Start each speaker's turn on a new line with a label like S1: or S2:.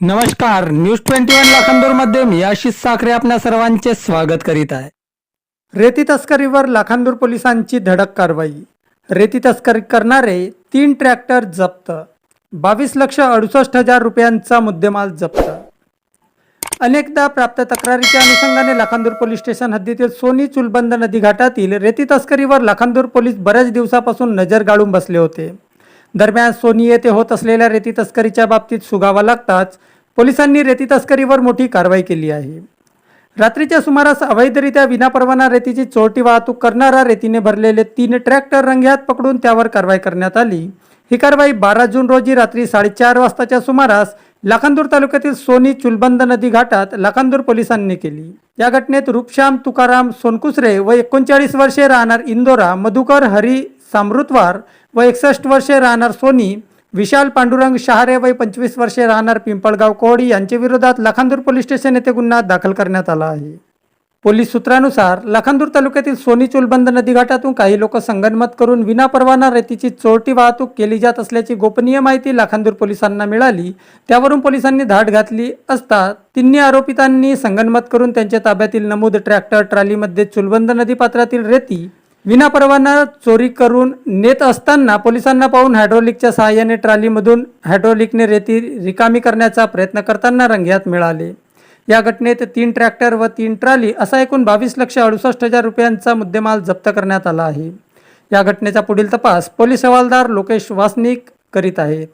S1: नमस्कार news twenty one लाखांदूरमध्ये मी आशिष साखरे आपल्या सर्वांचे स्वागत करीत आहे. रेती तस्करीवर लाखांदूर पोलिसांची धडक कारवाई. रेती तस्करी करणारे तीन ट्रॅक्टर जप्त. बावीस लक्ष अडुसष्ट हजार रुपयांचा मुद्देमाल जप्त. अनेकदा प्राप्त तक्रारीच्या अनुषंगाने लाखांदूर पोलीस स्टेशन हद्दीतील सोनी चुलबंद नदी घाटातील रेती तस्करीवर लाखांदूर पोलीस बऱ्याच दिवसापासून नजर गाळून बसले होते. दरम्यान सोनी येथे होत असलेल्या रेती तस्करीच्या बाबतीत सुगावा लागताच पोलिसांनी रेती तस्करीवर मोठी कारवाई केली आहे. रात्रीच्या सुमारास अवैधरित्या विनापरवाना रेतीची चोरटी वाहतूक करणारा रेतीने भरलेले तीन ट्रॅक्टर रंग्यात पकडून त्यावर कारवाई करण्यात आली. ही कारवाई बारा जून रोजी रात्री साडेचार वाजताच्या सुमारास लाखांदूर तालुक्यातील सोनी चुलबंद नदी घाटात लाखांदूर पोलिसांनी केली. या घटनेत रूपश्याम तुकाराम सोनकुसरे व एकोणचाळीस वर्षे राहणार इंदोरा मधुकर हरी सामृतवार व एकसष्ट वर्षे राहणार सोनी विशाल पांडुरंग शहारे वय पंचवीस वर्षे राहणार पिंपळगाव कोहडी यांच्या विरोधात लाखांदूर पोलीस स्टेशन येथे गुन्हा दाखल करण्यात आला आहे. पोलीस सूत्रानुसार लाखांदूर तालुक्यातील सोनी चुलबंद नदीघाटातून काही लोक संगनमत करून विनापरवाना रेतीची चोरटी वाहतूक केली जात असल्याची गोपनीय माहिती लाखांदूर पोलिसांना मिळाली. त्यावरून पोलिसांनी धाड घातली असता तिन्ही आरोपितांनी संगनमत करून त्यांच्या ताब्यातील नमूद ट्रॅक्टर ट्रॉलीमध्ये चुलबंद नदीपात्रातील रेती विनापरवाना चोरी करून नेत असताना पोलिसांना पाहून हायड्रोलिकच्या सहाय्याने ट्रॉलीमधून हायड्रोलिकने रेती रिकामी करण्याचा प्रयत्न करताना रंग्यात मिळाले. या घटनेत तीन ट्रॅक्टर व तीन ट्रॉली असा एकूण बावीस लक्ष अडुसष्ट हजार रुपयांचा मुद्देमाल जप्त करण्यात आला आहे. या घटनेचा पुढील तपास पोलीस हवालदार लोकेश वासनिक करीत आहेत.